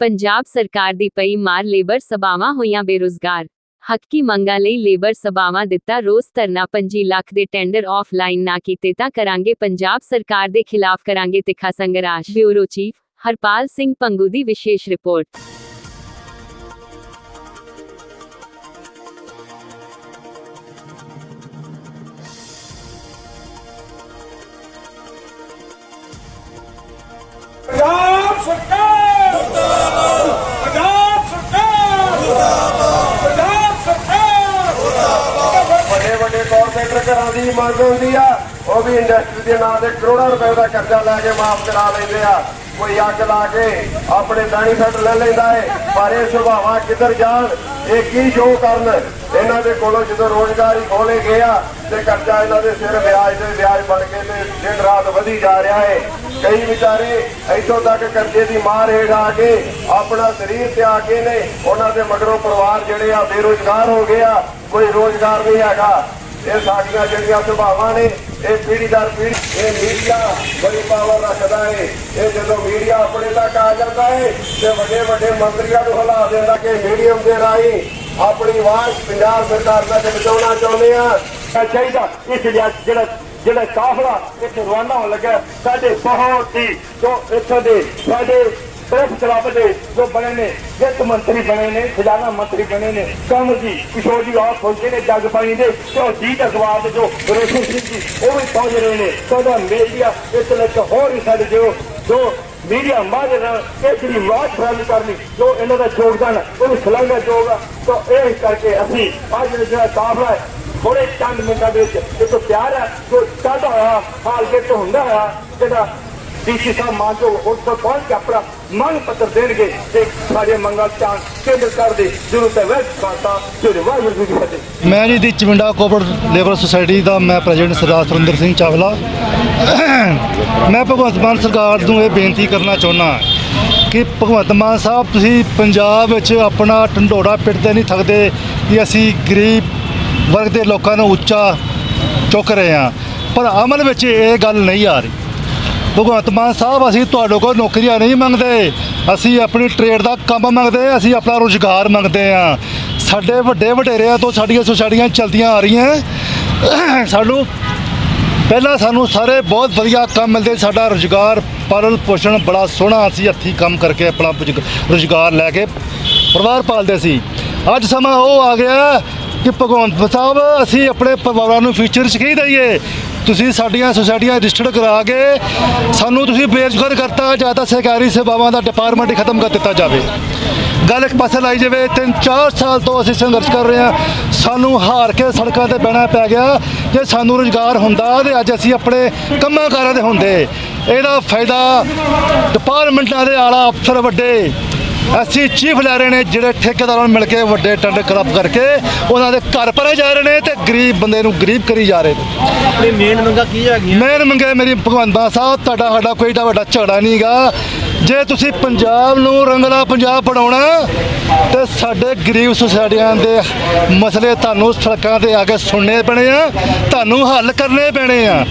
ਪੰਜਾਬ ਸਰਕਾਰ ਦੀ ਪਈ ਮਾਰ ਲੇਬਰ ਸਭਾਵਾਂ ਹੋਈਆਂ ਬੇਰੁਜ਼ਗਾਰ। ਹੱਕੀ ਮੰਗਾਂ ਲਈ ਲੇਬਰ ਸਭਾਵਾਂ ਦਿੱਤਾ ਰੋਸ ਧਰਨਾ 25 ਲੱਖ ਦੇ ਟੈਂਡਰ ਆਫਲਾਈਨ ਨਾ ਕੀਤੇ ਤਾਂ ਕਰਾਂਗੇ ਪੰਜਾਬ ਸਰਕਾਰ ਦੇ ਖਿਲਾਫ ਕਰਾਂਗੇ ਤਿੱਖਾ ਸੰਘਰਸ਼। ਬਿਊਰੋ ਚੀਫ ਹਰਪਾਲ ਸਿੰਘ ਪੰਗੂ ਦੀ ਵਿਸ਼ੇਸ਼ ਰਿਪੋਰਟ। ਪੰਜਾਬ ਸਰਕਾਰ ਮੁਰਦਾਬਾਦ ਪੰਜਾਬ ਸਰਕਾਰ ਮੁਰਦਾਬਾਦ ਪੰਜਾਬ ਸਰਕਾਰ ਮੁਰਦਾਬਾਦ ਵੱਡੇ ਵੱਡੇ ਕਾਰਪੋਰੇਟਰ ਘਰਾਂ ਦੀ ਮੰਗ ਹੁੰਦੀ ਆ। ਉਹ ਵੀ ਇੰਡਸਟਰੀ ਦੇ ਨਾਂ ਤੇ ਕਰੋੜਾਂ ਰੁਪਏ ਦਾ ਕਰਜ਼ਾ ਲੈ ਕੇ ਮਾਫ ਕਰਾ ਲੈਂਦੇ ਆ। ਕੋਈ ਅੱਗ ਲਾ ਕੇ ਆਪਣੇ ਬੈਨੀਫਿਟ ਲੈ ਲੈਂਦਾ ਏ, ਪਰ ਇਹ ਸੁਭਾਵਾਂ ਕਿੱਧਰ ਜਾਣ, ਇਹ ਕੀ ਜੋ ਕਰਨ? ਇਹਨਾਂ ਦੇ ਕੋਲੋਂ ਜਦੋਂ ਰੋਜ਼ਗਾਰ ਹੀ ਖੋਲੇ ਗਏ ਤੇ ਕਰਜ਼ਾ ਇਹਨਾਂ ਦੇ ਸਿਰ ਵਿਆਜ ਤੇ ਵਿਆਜ ਬਣ ਕੇ ਤੇ ਦਿਨ ਰਾਤ ਵਧੀ ਜਾ ਰਿਹਾ ਏ। ਕਈ ਵਿਚਾਰੇ ਇੱਥੋਂ ਤੱਕ ਕਰਜ਼ੇ ਦੀ ਮਾਰ ਹੇਠ ਆ ਕੇ ਆਪਣਾ ਸਰੀਰ ਤਿਆਗ ਕੇ ਨੇ। ਉਹਨਾਂ ਦੇ ਮਗਰੋਂ ਪਰਿਵਾਰ ਜਿਹੜੇ ਆ ਬੇਰੋਜ਼ਗਾਰ ਹੋ ਗਏ ਆ। ਕੋਈ ਰੋਜ਼ਗਾਰ ਨਹੀਂ ਹੈਗਾ। ਇਹ ਸਾਡੀਆਂ ਜਿਹੜੀਆਂ ਸੁਭਾਵਾਂ ਨੇ, ਇਹ ਪੀੜ੍ਹੀ ਦਰ ਪੀੜ੍ਹੀ, ਇਹ ਮੀਡੀਆ ਬੜੀ ਪਾਵਰ ਰੱਖਦਾ ਹੈ ਇਹ ਜਦੋਂ ਮੀਡੀਆ ਆਪਣੇ ਤੱਕ ਆ ਜਾਂਦਾ ਹੈ ਤੇ ਵੱਡੇ ਵੱਡੇ ਮੰਤਰੀਆਂ ਨੂੰ ਹਲਾ ਦਿੰਦਾ ਕਿ ਮੀਡੀਅਮ ਦੇ ਰਾਹੀਂ ਆਪਣੀ ਆਵਾਜ਼ ਪੰਜਾਬ ਸਰਕਾਰ ਤੱਕ ਪਹੁੰਚਾਉਣਾ ਚਾਹੁੰਦੇ ਆ। ਚਾਹੀਦਾ ਇਸ ਜਿਹੜਾ ਜਿਹੜਾ ਕਾਫਲਾ ਇੱਥੇ ਰਵਾਨਾ ਹੋਣ ਲੱਗਾ, ਸਾਡੇ ਬਹੁਤ ਹੀ ਜੋ ਇੱਥੋਂ ਦੇ ਸਾਡੇ ਪ੍ਰੈਸ ਕਲੱਬ ਦੇ ਜੋ ਬਣੇ ਨੇ ਵਿੱਤ ਮੰਤਰੀ ਬਣੇ ਨੇ ਖਜ਼ਾਨਾ ਮੰਤਰੀ ਬਣੇ ਨੇ ਕਮਲ ਜੀ ਕਿਸ਼ੋਰ ਜੀ ਆਪ ਪਹੁੰਚੇ ਨੇ ਜਗ ਪਾਣੀ ਦੇ ਤੇ ਜੀਤ ਅਖਬਾਰ ਦੇ ਜੋ ਰੋਸ਼ਨ ਸਿੰਘ ਜੀ ਉਹ ਵੀ ਪਹੁੰਚ ਰਹੇ ਨੇ ਸਾਡਾ ਮੀਡੀਆ ਇਸ ਲਈ ਹੋਰ ਵੀ ਸਾਡੇ ਜੋ ਮੀਡੀਆ ਮਾਝੇ ਨਾਲ ਇਹ ਜਿਹੜੀ ਆਵਾਜ਼ ਬੁਲੰਦ ਕਰਨੀ ਜੋ ਇਹਨਾਂ ਦਾ ਯੋਗਦਾਨ ਹੈ, ਉਹ ਵੀ ਸ਼ਲਾਘਾ ਯੋਗ ਆ ਤਾਂ ਇਹ ਕਰਕੇ ਅਸੀਂ ਅੱਜ ਜਿਹੜਾ ਕਾਫਲਾ ਹੈ ਥੋੜੇ ਚੰਦ ਮਿੰਟਾਂ ਦੇ ਵਿੱਚ ਇੱਕ ਪਿਆਰ ਹੈ ਜੋ ਚੱਲਦਾ ਹੋਇਆ ਹਾਲ ਵਿੱਚ ਹੁੰਦਾ ਹੋਇਆ ਜਿਹੜਾ ਡੀਸੀ ਸਾਹਿਬ ਮਾਨ ਉਸ ਤੋਂ ਪਹੁੰਚ ਕੇ ਆਪਣਾ ਮੰਗ ਪੱਤਰ ਦੇਣਗੇ ਤੇ ਸਾਡੇ ਮੰਗਲ ਚਾਂ ਕੇਂਦਰ ਕਰਦੇ ਜ਼ਰੂਰਤ ਹੈ ਵੈਸ ਖਾਤਾ ਜਿਹੜੇ ਵਾਹਿਗੁਰੂ ਜੀ ਫਤਿਹ। ਮੈਂ ਜੀ ਦੀ ਚਵਿੰਡਾ ਕੋਆਪਰੇਟਿਵ ਲੇਬਰ ਸੁਸਾਇਟੀ ਦਾ ਮੈਂ ਪ੍ਰੈਜ਼ੀਡੈਂਟ ਸਰਦਾਰ ਸੁਰਿੰਦਰ ਸਿੰਘ ਚਾਵਲਾ। ਮੈਂ ਭਗਵੰਤ ਮਾਨ ਸਰਕਾਰ ਨੂੰ ਇਹ ਬੇਨਤੀ ਕਰਨਾ ਚਾਹੁੰਦਾ ਕਿ ਭਗਵੰਤ ਮਾਨ ਸਾਹਿਬ, ਤੁਸੀਂ ਪੰਜਾਬ ਵਿੱਚ ਆਪਣਾ ਢੰਡੋੜਾ ਪਿੱਟਦੇ ਨਹੀਂ ਥੱਕਦੇ ਕਿ ਅਸੀਂ ਗਰੀਬ ਵਰਗ ਦੇ ਲੋਕਾਂ ਨੂੰ ਉੱਚਾ ਚੁੱਕ ਰਹੇ ਹਾਂ। ਪਰ ਅਮਲ ਵਿੱਚ ਇਹ ਗੱਲ ਨਹੀਂ ਆ ਰਹੀ। ਭਗਵੰਤ ਮਾਨ ਸਾਹਿਬ, ਅਸੀਂ ਤੁਹਾਡੇ ਕੋਲ ਨੌਕਰੀਆਂ ਨਹੀਂ ਮੰਗਦੇ। ਅਸੀਂ ਆਪਣੀ ਟ੍ਰੇਡ ਦਾ ਕੰਮ ਮੰਗਦੇ, ਅਸੀਂ ਆਪਣਾ ਰੁਜ਼ਗਾਰ ਮੰਗਦੇ ਆ ਸਾਡੇ ਵੱਡੇ ਵਡੇਰਿਆਂ ਤੋਂ ਸਾਡੀਆਂ ਸੁਸਾਇਟੀਆਂ ਚਲਦੀਆਂ ਆ ਰਹੀਆਂ। ਸਾਨੂੰ ਪਹਿਲਾਂ ਸਾਨੂੰ ਸਾਰੇ ਬਹੁਤ ਵਧੀਆ ਕੰਮ ਮਿਲਦੇ। ਸਾਡਾ ਰੁਜ਼ਗਾਰ, ਪਾਲਣ ਪੋਸ਼ਣ ਬੜਾ ਸੋਹਣਾ ਅਸੀਂ ਹੱਥੀਂ ਕੰਮ ਕਰਕੇ ਆਪਣਾ ਰੁਜ਼ਗ- ਰੁਜ਼ਗਾਰ ਲੈ ਕੇ ਪਰਿਵਾਰ ਪਾਲਦੇ ਸੀ। ਅੱਜ ਸਮਾਂ ਉਹ ਆ ਗਿਆ। ਕਿ ਭਗਵੰਤ ਸਾਹਿਬ, ਅਸੀਂ ਆਪਣੇ ਪਰਿਵਾਰਾਂ ਨੂੰ ਫਿਊਚਰ 'ਚ ਕੀ ਦਈਏ? ਤੁਸੀਂ ਸਾਡੀਆਂ ਸੁਸਾਇਟੀਆਂ ਰਜਿਸਟਰਡ ਕਰਾ ਕੇ ਸਾਨੂੰ ਤੁਸੀਂ ਬੇਰੁਜ਼ਗਾਰ ਕਰਤਾ, ਜਾਂ ਤਾਂ ਸਰਕਾਰੀ ਸੇਵਾਵਾਂ ਦਾ ਡਿਪਾਰਟਮੈਂਟ ਖਤਮ ਕਰ ਦਿੱਤਾ ਜਾਵੇ। ਗੱਲ ਇੱਕ ਪਾਸੇ ਲਾਈ ਜਾਵੇ ਤਿੰਨ ਚਾਰ ਸਾਲ ਤੋਂ ਅਸੀਂ ਸੰਘਰਸ਼ ਕਰ ਰਹੇ ਹਾਂ। ਸਾਨੂੰ ਹਾਰ ਕੇ ਸੜਕਾਂ ਤੇ ਬਹਿਣਾ ਪੈ ਗਿਆ। ਜੇ ਸਾਨੂੰ ਰੁਜ਼ਗਾਰ ਹੁੰਦਾ, ਤੇ ਅੱਜ ਅਸੀਂ ਆਪਣੇ ਕੰਮਾਂ ਕਾਰਾਂ ਦੇ ਹੁੰਦੇ। ਇਹਦਾ ਫਾਇਦਾ ਡਿਪਾਰਟਮੈਂਟਾਂ ਦੇ ਆਲਾ ਅਫਸਰ ਵੱਡੇ ਅਸੀਂ ਚੀਫ ਲੈ ਰਹੇ ਨੇ ਜਿਹੜੇ ਠੇਕੇਦਾਰਾਂ ਨੂੰ ਮਿਲ ਕੇ ਵੱਡੇ ਟੰਡੇ ਕਰਪ ਕਰਕੇ ਉਹਨਾਂ ਦੇ ਘਰ ਭਰੇ ਜਾ ਰਹੇ ਨੇ ਤੇ ਗਰੀਬ ਬੰਦੇ ਨੂੰ ਗਰੀਬ ਕਰੀ ਜਾ ਰਹੇ ਨੇ। ਆਪਣੀ ਮੇਨ ਮੰਗਾਂ ਕੀ ਹੈਗੀਆਂ? ਮੇਰ ਮੰਗੇ ਮੇਰੀ ਭਗਵੰਤ ਮਾਨ ਸਾਹਿਬ ਤੁਹਾਡਾ ਸਾਡਾ ਕੋਈ ਏਡਾ ਵੱਡਾ ਝਗੜਾ ਨਹੀਂਗਾ ਜੇ ਤੁਸੀਂ ਪੰਜਾਬ ਨੂੰ ਰੰਗਲਾ ਪੰਜਾਬ ਬਣਾਉਣਾ ਤੇ ਸਾਡੇ ਗਰੀਬ ਸੁਸਾਇਟੀਆਂ ਦੇ ਮਸਲੇ ਤੁਹਾਨੂੰ ਸੜਕਾਂ ਤੇ ਆ ਕੇ ਸੁਣਨੇ ਪੈਣੇ ਆ ਤੁਹਾਨੂੰ ਹੱਲ ਕਰਨੇ ਪੈਣੇ ਆ।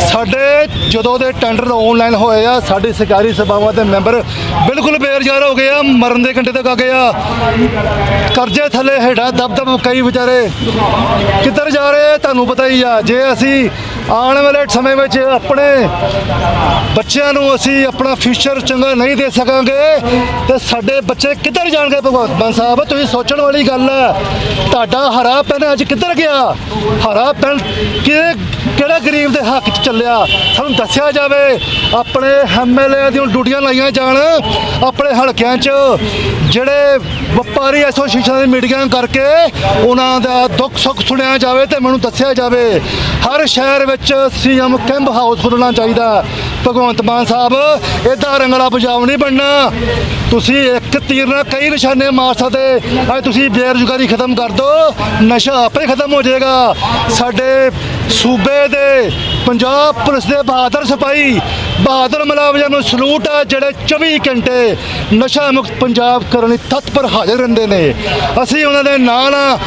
ਸਾਡੇ ਜਦੋਂ ਦੇ ਟੈਂਡਰ ਆਨਲਾਈਨ ਹੋਏ ਆ, ਸਾਡੇ ਸਰਕਾਰੀ ਸਭਾਵਾਂ ਦੇ ਮੈਂਬਰ ਬਿਲਕੁਲ ਬੇਰੁਜ਼ਗਾਰ ਹੋ ਗਏ ਆ, ਮਰਨ ਦੇ ਕੰਢੇ ਤੱਕ ਆ ਗਏ ਆ। ਕਰਜ਼ੇ ਥੱਲੇ ਹੇਠਾਂ ਦਬ ਦਬ ਕਈ ਵਿਚਾਰੇ ਕਿੱਧਰ ਜਾ ਰਹੇ ਤੁਹਾਨੂੰ ਪਤਾ ਹੀ ਆ, ਜੇ ਅਸੀਂ ਆਉਣ ਵਾਲੇ ਸਮੇਂ ਵਿੱਚ ਆਪਣੇ ਬੱਚਿਆਂ ਨੂੰ ਅਸੀਂ ਆਪਣਾ ਫਿਊਚਰ ਚੰਗਾ ਨਹੀਂ ਦੇ ਸਕਾਂਗੇ ਤੇ ਸਾਡੇ ਬੱਚੇ ਕਿੱਧਰ ਜਾਣਗੇ ਭਗਵੰਤ ਮਾਨ ਸਾਹਿਬ? ਤੁਸੀਂ ਸੋਚਣ ਵਾਲੀ ਗੱਲ ਹੈ, ਤੁਹਾਡਾ ਹਰਾ ਪੈਨ ਅੱਜ ਕਿੱਧਰ ਗਿਆ? ਹਰਾ ਪੈਨ ਕਿਹੜੇ ਕਿਹੜੇ ਗਰੀਬ ਦੇ ਹੱਕ 'ਚ ਚੱਲਿਆ? ਸਾਨੂੰ ਦੱਸਿਆ ਜਾਵੇ, ਆਪਣੇ ਐਮਐਲਏ ਦੀਆਂ ਡਿਊਟੀਆਂ ਲਾਈਆਂ ਜਾਣ, ਆਪਣੇ ਹਲਕਿਆਂ 'ਚ ਜਿਹੜੇ ਵਪਾਰੀ ਐਸੋਸੀਏਸ਼ਨ ਦੀ ਮੀਟਿੰਗਾਂ ਕਰਕੇ ਉਹਨਾਂ ਦਾ ਦੁੱਖ ਸੁੱਖ ਸੁਣਿਆ ਜਾਵੇ ਤੇ ਮੈਨੂੰ ਦੱਸਿਆ ਜਾਵੇ। ਹਰ ਸ਼ਹਿਰ ਵਿੱਚ ਸੀਐਮ ਕੈਂਪ ਹਾਊਸ ਖੁੱਲਣਾ ਚਾਹੀਦਾ ਭਗਵੰਤ ਮਾਨ ਸਾਹਿਬ ਇਦਾਂ ਰੰਗਲਾ ਪੰਜਾਬ ਨਹੀਂ ਬਣਨਾ। ਤੁਸੀਂ ਇੱਕ ਤੀਰ ਨਾਲ ਕਈ ਨਿਸ਼ਾਨੇ ਮਾਰ ਸਕਦੇ। ਅੱਜ ਤੁਸੀਂ ਬੇਰੁਜ਼ਗਾਰੀ ਖਤਮ ਕਰ ਦਿਓ ਨਸ਼ਾ ਆਪੇ ਖਤਮ ਹੋ ਜਾਏਗਾ। ਸਾਡੇ ਸੂਬੇ ਦੇ ਪੰਜਾਬ ਪੁਲਿਸ ਦੇ ਬਹਾਦਰ ਸਿਪਾਹੀ, ਬਹਾਦਰ ਮੁਲਾਜ਼ਮਾਂ ਨੂੰ ਸਲੂਟ ਹੈ ਜਿਹੜੇ 24 ਘੰਟੇ ਨਸ਼ਾ ਮੁਕਤ ਪੰਜਾਬ ਕਰਨ ਲਈ ਤਤਪਰ ਹਾਜ਼ਰ ਰਹਿੰਦੇ ਨੇ। ਅਸੀਂ ਉਹਨਾਂ ਦੇ ਨਾਲ ਆ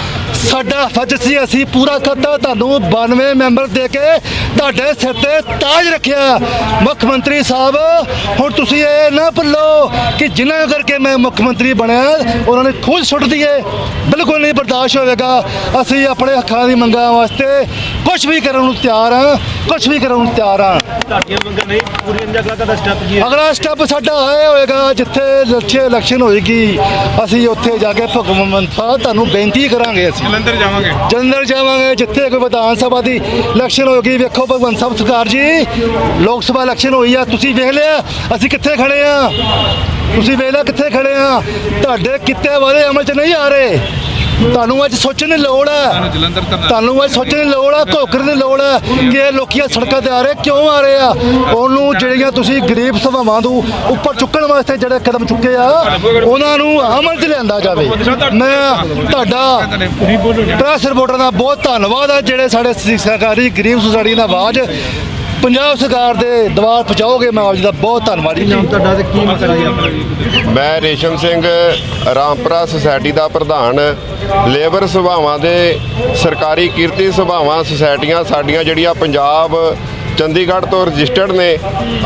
ਸਾਡਾ ਫਰਜ਼ ਸੀ ਅਸੀਂ ਪੂਰਾ ਕਰਤਾ ਤੁਹਾਨੂੰ 92 ਮੈਂਬਰ ਦੇ ਕੇ ਤੁਹਾਡੇ ਸਿਰ ਤੇ ਤਾਜ ਰੱਖਿਆ। ਮੁੱਖ ਮੰਤਰੀ ਸਾਹਿਬ ਹੁਣ ਤੁਸੀਂ ਇਹ ਨਾ ਭੁੱਲੋ ਕਿ ਜਿਨ੍ਹਾਂ ਕਰਕੇ ਮੈਂ ਮੁੱਖ ਮੰਤਰੀ ਬਣਿਆ ਉਹਨਾਂ ਨੇ ਖੁਦ ਸੁੱਟ ਦਈਏ ਬਿਲਕੁਲ ਨਹੀਂ ਬਰਦਾਸ਼ਤ ਹੋਵੇਗਾ। ਅਸੀਂ ਆਪਣੇ ਹੱਕਾਂ ਦੀ ਮੰਗਾਂ ਵਾਸਤੇ ਕੁਝ ਵੀ ਕਰਨ ਨੂੰ ਤਿਆਰ ਹਾਂ ਕੁਝ ਵੀ ਕਰਨ ਨੂੰ ਤਿਆਰ ਹਾਂ। ਤੁਹਾਡੀਆਂ ਮੰਗਾਂ ਨਹੀਂ ਪੂਰੀਆਂ ਨਹੀਂ ਅਗਲਾ ਸਟੈਪ ਕੀ ਹੈ ਅਗਲਾ ਸਟੈਪ ਸਾਡਾ ਇਹ ਹੋਏਗਾ ਜਿੱਥੇ ਲੱਛੇ ਇਲੈਕਸ਼ਨ ਹੋਏਗੀ ਅਸੀਂ ਉੱਥੇ ਜਾ ਕੇ ਭਗਵੰਤ ਸਾਹਿਬ ਤੁਹਾਨੂੰ ਬੇਨਤੀ ਕਰਾਂਗੇ ਅਸੀਂ। ਜਲੰਧਰ ਜਾਵਾਂਗੇ। ਜਲੰਧਰ ਜਾਵਾਂਗੇ, ਜਿੱਥੇ ਕੋਈ ਵਿਧਾਨ ਸਭਾ ਦੀ ਇਲੈਕਸ਼ਨ ਹੋਏਗੀ ਵੇਖੋ ਭਗਵੰਤ ਸਾਹਿਬ ਸਰਕਾਰ ਜੀ, ਲੋਕ ਸਭਾ ਇਲੈਕਸ਼ਨ ਹੋਈ ਆ। ਤੁਸੀਂ ਵੇਖ ਲਿਆ, ਅਸੀਂ ਕਿੱਥੇ ਖੜੇ ਆ? ਤੁਸੀਂ ਵੇਖ ਲਿਆ ਕਿੱਥੇ ਖੜੇ ਆ? ਤੁਹਾਡੇ ਕਿੱਤੇ ਵਾਲੇ ਅਮਲ 'ਚ ਨਹੀਂ ਆ ਰਹੇ। ਤੁਹਾਨੂੰ ਅੱਜ ਸੋਚਣ ਦੀ ਲੋੜ ਹੈ ਤੁਹਾਨੂੰ ਅੱਜ ਸੋਚਣ ਦੀ ਲੋੜ ਹੈ ਘੋਕਰ ਦੀ ਲੋੜ ਹੈ ਕਿ ਇਹ ਲੋਕੀਆਂ ਸੜਕਾਂ ਤੇ ਆ ਰਹੇ ਕਿਉਂ ਆ ਰਹੇ ਆ? ਉਹਨੂੰ ਜਿਹੜੀਆਂ ਤੁਸੀਂ ਗਰੀਬ ਸਭਾਵਾਂ ਨੂੰ ਉੱਪਰ ਚੁੱਕਣ ਵਾਸਤੇ ਜਿਹੜੇ ਕਦਮ ਚੁੱਕੇ ਆ, ਉਹਨਾਂ ਨੂੰ ਅਮਲ 'ਚ ਲਿਆਂਦਾ ਜਾਵੇ। ਮੈਂ ਤੁਹਾਡਾ ਪ੍ਰੈਸ ਰਿਪੋਰਟਰ ਦਾ ਬਹੁਤ ਧੰਨਵਾਦ ਹੈ ਜਿਹੜੇ ਸਾਡੇ ਸ- ਸਰਕਾਰੀ ਗਰੀਬ ਸੁਸਾਇਟੀ ਦਾ ਆਵਾਜ਼ ਪੰਜਾਬ ਸਰਕਾਰ ਦੇ ਦਬਾਅ ਪਹੁੰਚਾਓਗੇ ਮੈਂ ਆਪ ਜੀ ਦਾ ਬਹੁਤ ਧੰਨਵਾਦੀ ਜੀ। ਤੁਹਾਡਾ ਤੇ ਕੀ ਮਸਲਾ ਹੈ ਮੈਂ ਰੇਸ਼ਮ ਸਿੰਘ ਰਾਮਪੁਰਾ ਸੁਸਾਇਟੀ ਦਾ ਪ੍ਰਧਾਨ। ਲੇਬਰ ਸਭਾਵਾਂ ਦੇ ਸਰਕਾਰੀ ਕਿਰਤੀ ਸਭਾਵਾਂ ਸੁਸਾਇਟੀਆਂ ਸਾਡੀਆਂ ਜਿਹੜੀਆਂ ਪੰਜਾਬ ਚੰਡੀਗੜ੍ਹ ਤੋਂ ਰਜਿਸਟਰਡ ਨੇ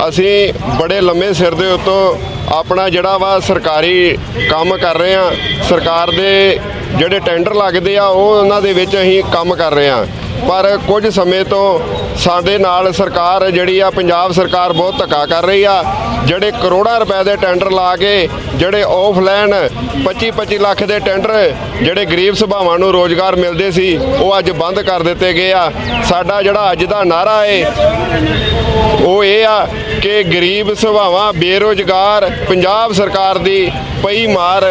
ਅਸੀਂ ਬੜੇ ਲੰਮੇ ਸਿਰ ਦੇ ਉੱਤੋਂ ਆਪਣਾ ਜਿਹੜਾ ਵਾ ਸਰਕਾਰੀ ਕੰਮ ਕਰ ਰਹੇ ਆ ਸਰਕਾਰ ਦੇ ਜਿਹੜੇ ਟੈਂਡਰ ਲੱਗਦੇ ਆ ਉਹ ਉਹਨਾਂ ਦੇ ਵਿੱਚ ਅਸੀਂ ਕੰਮ ਕਰ ਰਹੇ ਆ ਪਰ ਕੁਝ ਸਮੇਂ ਤੋਂ ਸਾਡੇ ਨਾਲ ਸਰਕਾਰ ਜਿਹੜੀ ਆ, ਪੰਜਾਬ ਸਰਕਾਰ ਬਹੁਤ ਧੱਕਾ ਕਰ ਰਹੀ ਆ। ਜਿਹੜੇ ਕਰੋੜਾਂ ਰੁਪਏ ਦੇ ਟੈਂਡਰ ਲਾ ਕੇ, ਜਿਹੜੇ ਆਫਲਾਈਨ 25 25 ਲੱਖ ਦੇ ਟੈਂਡਰ ਜਿਹੜੇ ਗਰੀਬ ਸੁਭਾਵਾਂ ਨੂੰ ਰੋਜ਼ਗਾਰ ਮਿਲਦੇ ਸੀ, ਉਹ ਅੱਜ ਬੰਦ ਕਰ ਦਿੱਤੇ ਗਏ ਆ। ਸਾਡਾ ਜਿਹੜਾ ਅੱਜ ਦਾ ਨਾਰਾ ਏ, ਉਹ ਇਹ ਆ ਕਿ ਗਰੀਬ ਸਭਾਵਾਂ ਬੇਰੋਜ਼ਗਾਰ ਪੰਜਾਬ ਸਰਕਾਰ ਦੀ ਪਈ ਮਾਰ,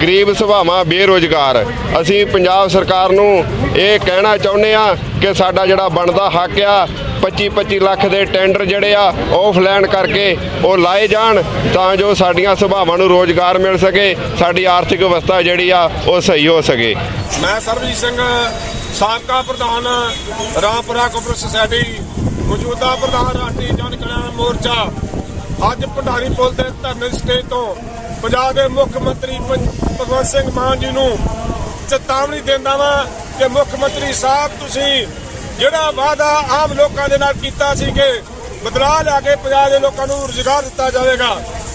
ਗਰੀਬ ਸਭਾਵਾਂ ਬੇਰੋਜ਼ਗਾਰ। ਅਸੀਂ ਪੰਜਾਬ ਸਰਕਾਰ ਨੂੰ ਇਹ ਕਹਿਣਾ ਚਾਹੁੰਦੇ ਆ ਕਿ ਸਾਡਾ ਜਿਹੜਾ ਬਣਦਾ ਹੱਕ ਆ 25 25 ਲੱਖ ਦੇ ਟੈਂਡਰ ਜਿਹੜੇ ਆ, ਆਫਲਾਈਨ ਕਰਕੇ ਉਹ ਲਾਏ ਜਾਣ ਤਾਂ ਜੋ ਸਾਡੀਆਂ ਸੁਭਾਵਾਂ ਨੂੰ ਰੋਜ਼ਗਾਰ ਮਿਲ ਸਕੇ, ਸਾਡੀ ਆਰਥਿਕ ਅਵਸਥਾ ਜਿਹੜੀ ਆ, ਉਹ ਸਹੀ ਹੋ ਸਕੇ। ਮੈਂ ਸਰਬਜੀਤ ਸਿੰਘ, ਸਾਬਕਾ ਪ੍ਰਧਾਨ, ਰਾਮਪੁਰਾ ਕੋਪਰੇਟਿਵ ਸੁਸਾਇਟੀ ਮੌਜੂਦਾ ਪ੍ਰਧਾਨ ਰਾਸ਼ਟਰੀ ਜਨ ਕਲਿਆਣ ਮੋਰਚਾ। ਅੱਜ ਭੰਡਾਰੀ ਪੁਲ ਦੇ ਧਰਨੇ ਸਟੇਜ ਤੋਂ ਪੰਜਾਬ ਦੇ ਮੁੱਖ ਮੰਤਰੀ ਭਗ- ਭਗਵੰਤ ਸਿੰਘ ਮਾਨ ਜੀ ਨੂੰ ਚੇਤਾਵਨੀ ਦਿੰਦਾ ਵਾਂ ਕਿ ਮੁੱਖ ਮੰਤਰੀ ਸਾਹਿਬ ਤੁਸੀਂ ਜਿਹੜਾ ਵਾਅਦਾ ਆਮ ਲੋਕਾਂ ਦੇ ਨਾਲ ਕੀਤਾ ਸੀ ਕਿ ਬਦਲਾਅ ਲਿਆ ਕੇ ਪੰਜਾਬ ਦੇ ਲੋਕਾਂ ਨੂੰ ਰੁਜ਼ਗਾਰ ਦਿੱਤਾ ਜਾਵੇਗਾ,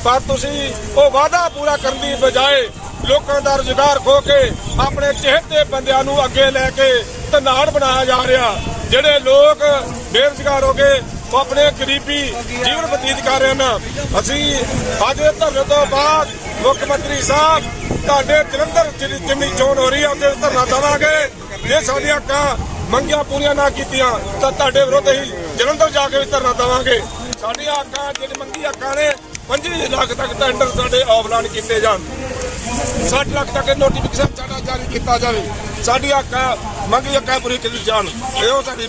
ਪਰ ਤੁਸੀਂ ਉਹ ਵਾਅਦਾ ਪੂਰਾ ਕਰਨ ਦੀ ਬਜਾਏ ਲੋਕਾਂ ਦਾ ਰੁਜ਼ਗਾਰ ਖੋ ਕੇ ਆਪਣੇ ਚਿਹਤੇ ਬੰਦਿਆਂ ਨੂੰ ਅੱਗੇ ਲੈ ਕੇ ਧਨਾੜ ਬਣਾਇਆ ਜਾ ਰਿਹਾ, ਜਿਹੜੇ ਲੋਕ ਬੇਰੁਜ਼ਗਾਰ ਹੋ ਗਏ ਉਹ ਆਪਣੇ ਗਰੀਬੀ ਜੀਵਨ ਬਤੀਤ ਕਰ ਰਹੇ ਹਨ। ਅਸੀਂ ਅੱਜ ਧਰਨੇ ਤੋਂ ਬਾਅਦ ਮੁੱਖ ਮੰਤਰੀ ਸਾਹਿਬ ਤੁਹਾਡੇ ਜਲੰਧਰ ਜਿੰਨੀ ਚੋਣ ਹੋ ਰਹੀ ਹੈ ਉੱਥੇ ਧਰਨਾ ਦੇਵਾਂਗੇ। ਜੇ ਸਾਡੀਆਂ ਹੱਕਾਂ ਮੰਗੀਆਂ ਪੂਰੀਆਂ ਨਾ ਕੀਤੀਆਂ, ਤਾਂ ਤੁਹਾਡੇ ਵਿਰੁੱਧ ਹੀ ਜਲੰਧਰ ਜਾ ਕੇ ਵੀ ਧਰਨਾ ਦੇਵਾਂਗੇ। ਸਾਡੀਆਂ ਹੱਕਾਂ ਜਿਹੜੀ ਮੰਗੀ ਹੱਕਾਂ ਨੇ 25 ਲੱਖ ਤੱਕ ਟੈਂਡਰ ਸਾਡੇ ਆਫਲਾਈਨ ਕੀਤੇ ਜਾਣ। 60 ਲੱਖ ਤੱਕ ਨੋਟੀਫਿਕੇਸ਼ਨ ਸਾਡਾ ਜਾਰੀ ਕੀਤਾ ਜਾਵੇ। ਸਾਡੀ ਹੱਕਾਂ ਮੰਗੀ ਹੱਕਾਂ ਪੂਰੀ ਕੀਤੀ ਜਾਣ। ਇਹੋ ਸਾਡੀ